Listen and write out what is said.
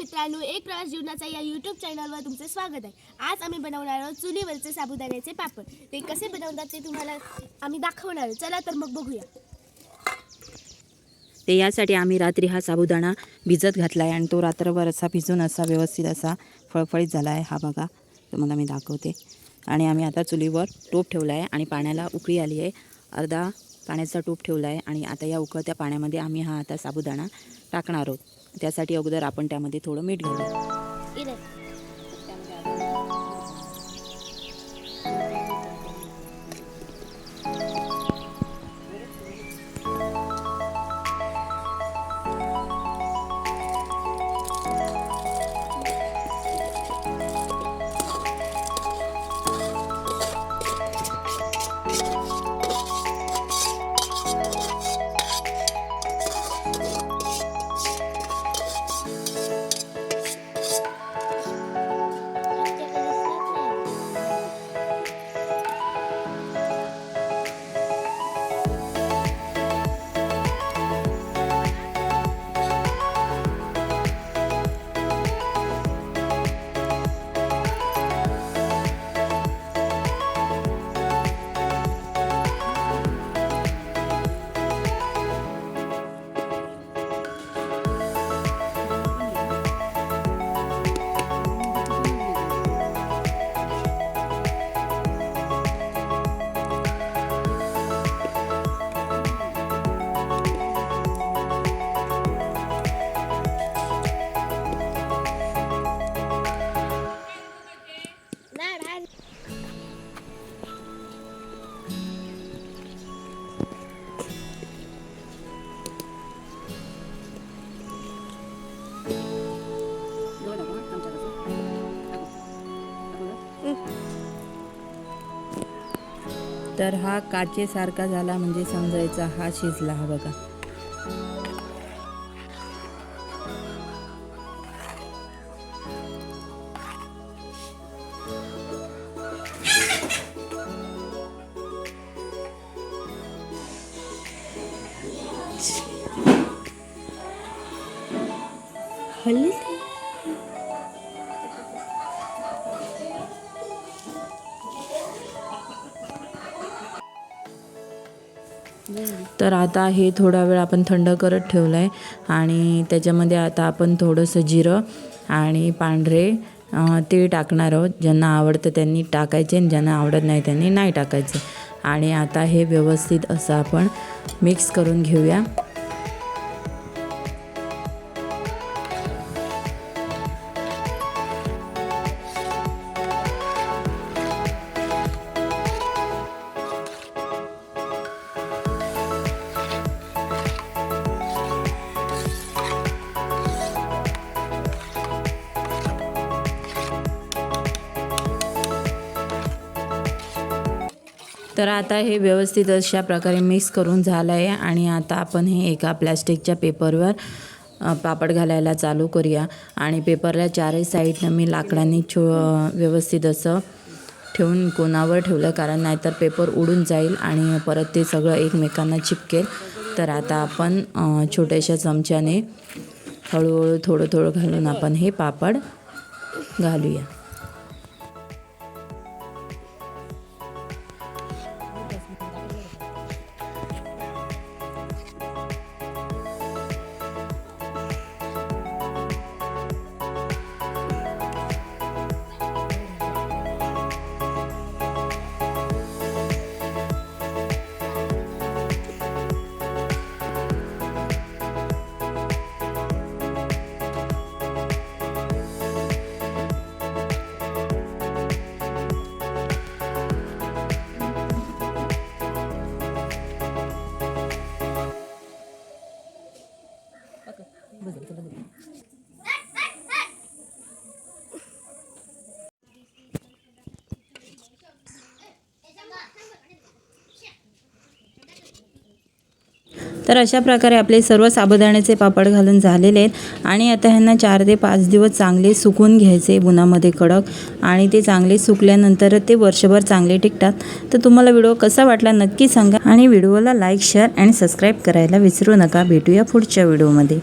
मित्रांनो एक प्रवास जीवनाचा या यूट्यूब चॅनलवर तुमचं स्वागत आहे. आज आम्ही बनवणार आहोत चुलीवरचे साबुदाण्याचे पापड. ते कसे बनवतात ते तुम्हाला आम्ही दाखवणार आहोत चला तर मग बघूया. ते यासाठी आम्ही रात्री हा साबुदाणा भिजत घातला आहे आणि तो रात्रभर असा भिजून असा व्यवस्थित असा फळफळीत झाला आहे हा बघा तुम्हाला मी दाखवते. आणि आम्ही आता चुलीवर टोप ठेवला आहे आणि पाण्याला उकळी आली आहे अर्धा पाण्याचा टूप ठेवला आहे आणि आता या उकळत्या पाण्यामध्ये आम्ही हा आता साबुदाणा टाकणार आहोत. त्यासाठी अगोदर आपण त्यामध्ये थोडं मीठ घालू तर हा काचेसारखा झाला म्हणजे समजायचा हा शिजला हा बघा. हल्ली तर आता हे थोडा वेळ आपण थंड करत ठेवलं आहे आणि त्याच्यामध्ये आता आपण थोडंसं जिरं आणि पांढरे ते तीळ टाकणार आहोत. ज्यांना आवडतं त्यांनी टाकायचे आणि ज्यांना आवडत नाही त्यांनी नाही टाकायचे. आणि आता हे व्यवस्थित असं आपण मिक्स करून घेऊया. तर आता हे व्यवस्थित अशा प्रकारे मिक्स करून झालं आहे आणि आता आपण हे एका प्लॅस्टिकच्या पेपरवर पापड घालायला चालू करूया. आणि पेपरला चारही साईडनं मी लाकडांनी छो व्यवस्थित असं ठेवून कोणावर ठेवलं कारण नाहीतर पेपर उडून जाईल आणि परत ते सगळं एकमेकांना चिपकेल. तर आता आपण छोट्याशा चमच्याने हळूहळू थोडं थोडं घालून आपण हे पापड घालूया. तर अशा प्रकारे आपले सर्व साबुदाण्याचे पापड घालून झालेले आहेत. आणि आता ह्यांना चार ते पाच दिवस चांगले सुकून घ्यायचे उन्हामध्ये कडक. आणि ते चांगले सुकल्यानंतर ते वर्षभर चांगले टिकतात. तर तुम्हाला व्हिडिओ कसा वाटला नक्की सांगा. आणि व्हिडिओला लाईक शेअर आणि सबस्क्राईब करायला विसरू नका. भेटूया पुढच्या व्हिडिओमध्ये.